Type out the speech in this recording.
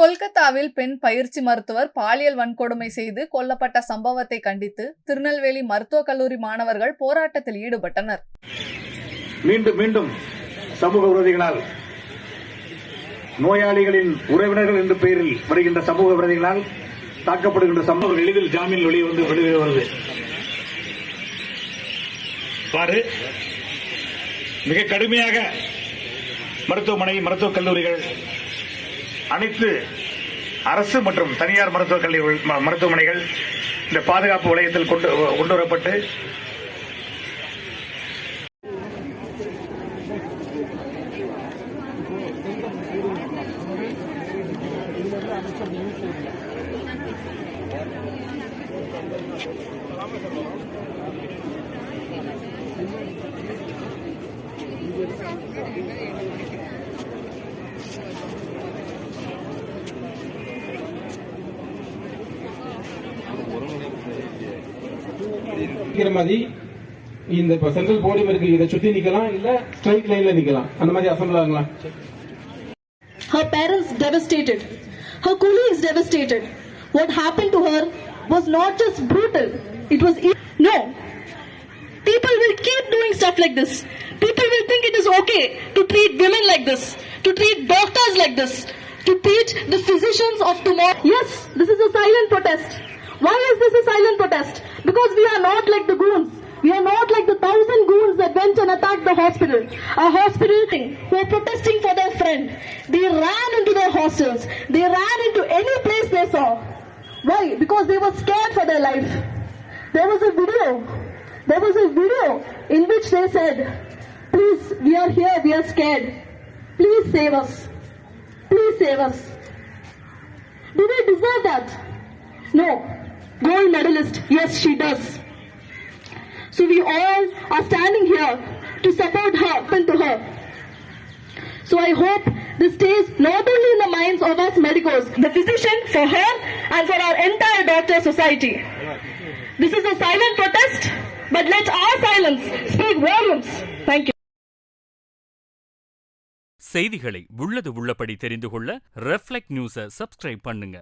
கொல்கத்தாவில் பெண் பயிற்சி மருத்துவர் பாலியல் வன்கொடுமை செய்து கொல்லப்பட்ட சம்பவத்தை கண்டித்து திருநெல்வேலி மருத்துவக் கல்லூரி மாணவர்கள் போராட்டத்தில் ஈடுபட்டனர். மீண்டும் மீண்டும் சமூக விரோதிகளால் நோயாளிகளின் உறவினர்கள் என்ற பெயரில் வருகின்ற சமூக விரோதிகளால் தாக்கப்படுகின்ற சம்பவம் எளிதில் ஜாமீன் வெளியே வந்து வெளியே வருது. பாரு மிக கடுமையாக மருத்துவமனை மருத்துவக் கல்லூரிகள் அனைத்து அரசு மற்றும் தனியார் மருத்துவக் கல்லூரி ம- மருத்துவமனைகள் இந்த பாதுகாப்பு வளையத்தில் கொண்டு கொண்டு வரப்பட்டு மாதிரி இந்த இப்ப சென்ட்ரல் போடியம் இருக்கு இதை சுத்தி நிக்கலாம் இல்ல ஸ்ட்ரைட் லைன்ல நிக்கலாம் அந்த மாதிரி அசம்பிள் ஆகலாம் Her parents devastated. Her colleagues devastated. What happened to her was not just brutal. It was e- no. People will keep doing stuff like this. People will think it is okay to treat women like this, to treat doctors like this, to treat the physicians of tomorrow. Yes, this is a silent protest. Why is this a silent protest? Because we are not like the goons. We are not like the thousand goons that went and attacked the hospital. A hospital thing, who are protesting for their friend. They ran into their hostels. They ran into any place they saw. Why? Because they were scared for their life. There was a video. There was a video in which they said, please, we are here, we are scared. Please save us. Please save us. Do they deserve that? No Gold medalist, yes, she does. So we all are standing here to support her and to her. So I hope this stays not only in the minds of us medicos, the physician for her and for our entire doctor society. This is a silent protest, but let our silence speak volumes. Thank you. செய்திகளை உள்ளது உள்ளபடி தெரிந்து கொள்ள reflect நியூஸை subscribe பண்ணுங்க